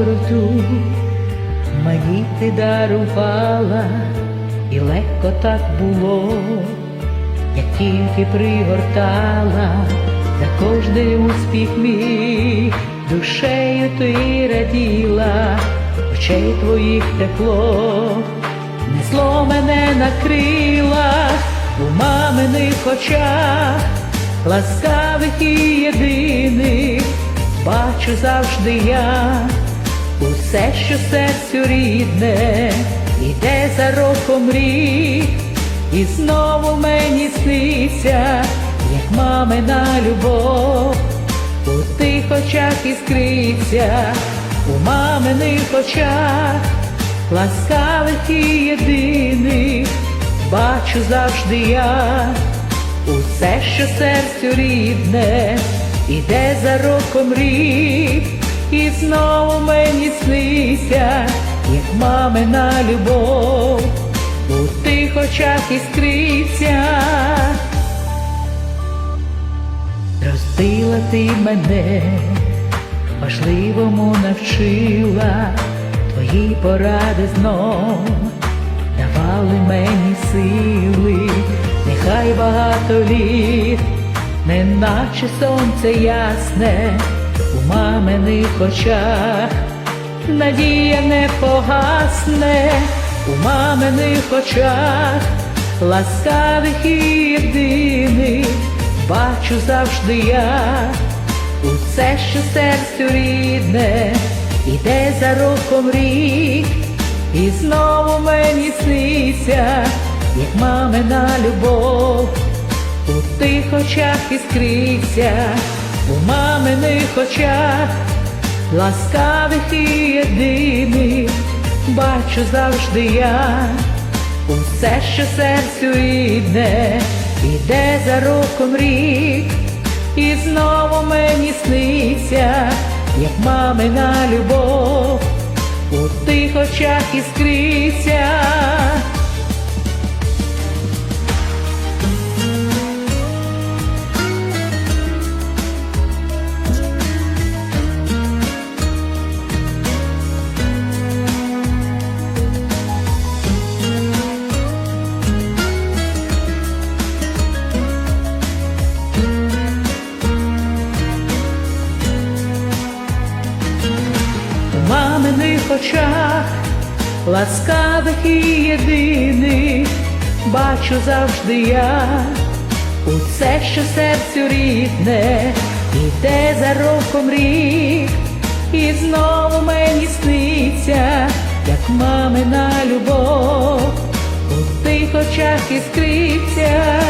світу, мені ти дарувала, і легко так було, як тільки пригортала, за кожний успіх мій, душею ти раділа, очей твоїх тепло, несло мене на крилах, у маминих очах, ласкавих і єдиних, бачу завжди я, усе, що серцю рідне, іде за роком рік, і знову мені сниться, як мамина любов, у тих очах іскриться, у маминих очах, ласкавих і єдиних, бачу завжди я, усе, що серцю рідне, іде за роком рік, і знову мені сниться, як мамина любов, у тих очах іскриться. Ростила ти мене, важливому навчила, твої поради знов. Давали мені сили, нехай багато літ, неначе сонце ясне у маминих очах, надія не погасне у маминих очах, ласкавих і єдиних, бачу завжди я, усе, що серцю рідне, іде за роком рік, і знову мені сниться, як мамина любов, у тих очах іскриться, у маминих очах, ласкавих і єдиних, бачу завжди я, усе, що серцю рідне, іде за роком рік, і знову мені сниться, як мамина любов, у тих очах іскриться. Маминих очах, ласкавих і єдиних, бачу завжди я, усе, що серцю рідне, іде за роком рік, і знову мені сниться, як мамина любов, у тих очах іскриться.